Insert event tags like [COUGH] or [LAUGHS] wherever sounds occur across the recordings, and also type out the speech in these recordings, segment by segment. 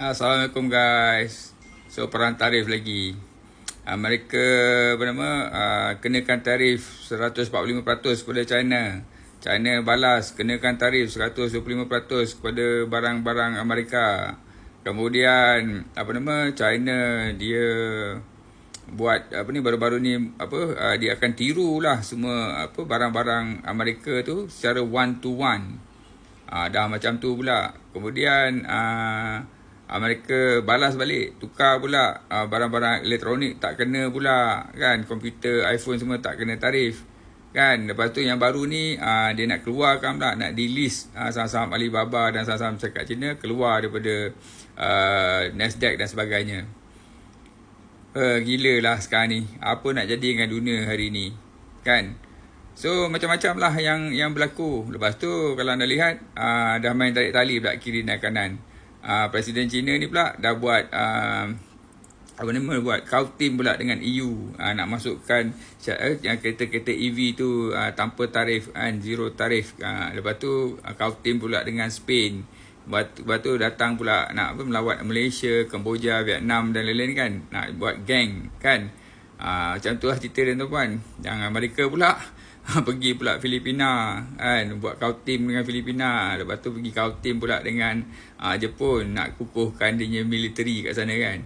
Assalamualaikum guys. So perang tarif lagi. Amerika apa nama uh, kenakan tarif 145% kepada China. China balas kenakan tarif 125% kepada barang-barang Amerika. Kemudian apa nama China dia buat apa ni baru-baru ni apa uh, dia akan tirulah semua apa barang-barang Amerika tu secara one to one. Ah dah macam tu pula. Kemudian uh, Amerika balas balik. Tukar pula uh, barang-barang elektronik tak kena pula kan? Komputer iPhone semua tak kena tarif kan? Lepas tu yang baru ni uh, dia nak keluarkan pula nak delist uh, saham-saham Alibaba dan saham-saham syarikat Cina keluar daripada uh, Nasdaq dan sebagainya. Uh, gila lah sekarang ni. Apa nak jadi dengan dunia hari ni kan? So macam-macam lah yang yang berlaku. Lepas tu kalau anda lihat uh, Dah main tarik tali pula kiri dan kanan uh, Presiden China ni pula dah buat uh, apa nama buat kautim pula dengan EU uh, nak masukkan uh, yang kereta-kereta EV tu uh, tanpa tarif kan zero tarif. Uh, lepas tu uh, kautim pula dengan Spain. Lepas, lepas tu datang pula nak apa melawat Malaysia, Kemboja, Vietnam dan lain-lain kan. Nak buat geng kan. Uh, macam tu lah cerita dia tuan-tuan. Yang Amerika pula [LAUGHS] pergi pula Filipina kan? Buat kau team dengan Filipina. Lepas tu pergi kau team pula dengan uh, Jepun. Nak kukuhkan dia military kat sana kan?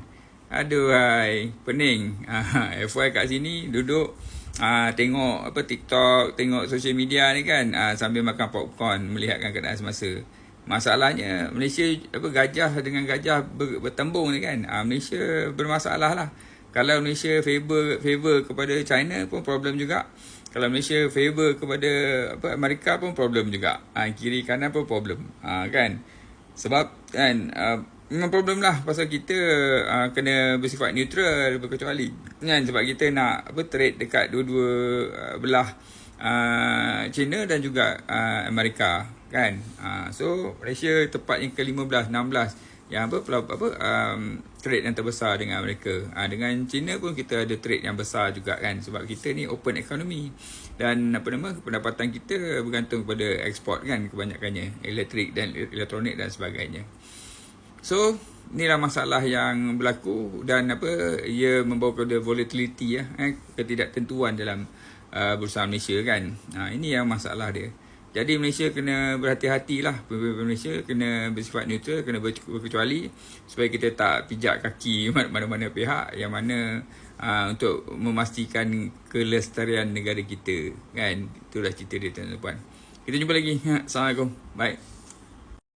Aduh hai. Pening. [LAUGHS] Uh, FY kat sini duduk uh, tengok apa TikTok tengok social media ni kan? Uh, sambil makan popcorn melihatkan keadaan semasa. Masalahnya Malaysia apa gajah dengan gajah ber, bertembung ni kan? Uh, Malaysia bermasalah lah kalau Malaysia favor favor kepada China pun problem juga kalau Malaysia favor kepada apa Amerika pun problem juga. Ha, kiri kanan pun problem. Ha, kan? Sebab kan uh, memang problem lah pasal kita uh, kena bersifat neutral berkecuali. Kan sebab kita nak apa trade dekat dua-dua uh, belah uh, China dan juga uh, Amerika kan. Uh, so Malaysia tepat yang ke-15 16 yang apa apa um, trade yang terbesar dengan Amerika. Ha, dengan China pun kita ada trade yang besar juga kan sebab kita ni open economy dan apa nama pendapatan kita bergantung kepada ekspor kan kebanyakannya elektrik dan elektronik dan sebagainya. So, inilah masalah yang berlaku dan apa ia membawa kepada volatility ya eh, ketidaktentuan dalam uh, bursa Malaysia kan. Ha, ini yang masalah dia. Jadi Malaysia kena berhati-hati lah Malaysia kena bersifat neutral Kena berkecuali Supaya kita tak pijak kaki [LAUGHS] mana-mana pihak Yang mana uh, Untuk memastikan kelestarian negara kita Kan? Itulah cerita dia tuan-tuan Kita jumpa lagi. [LAUGHS] Assalamualaikum. Bye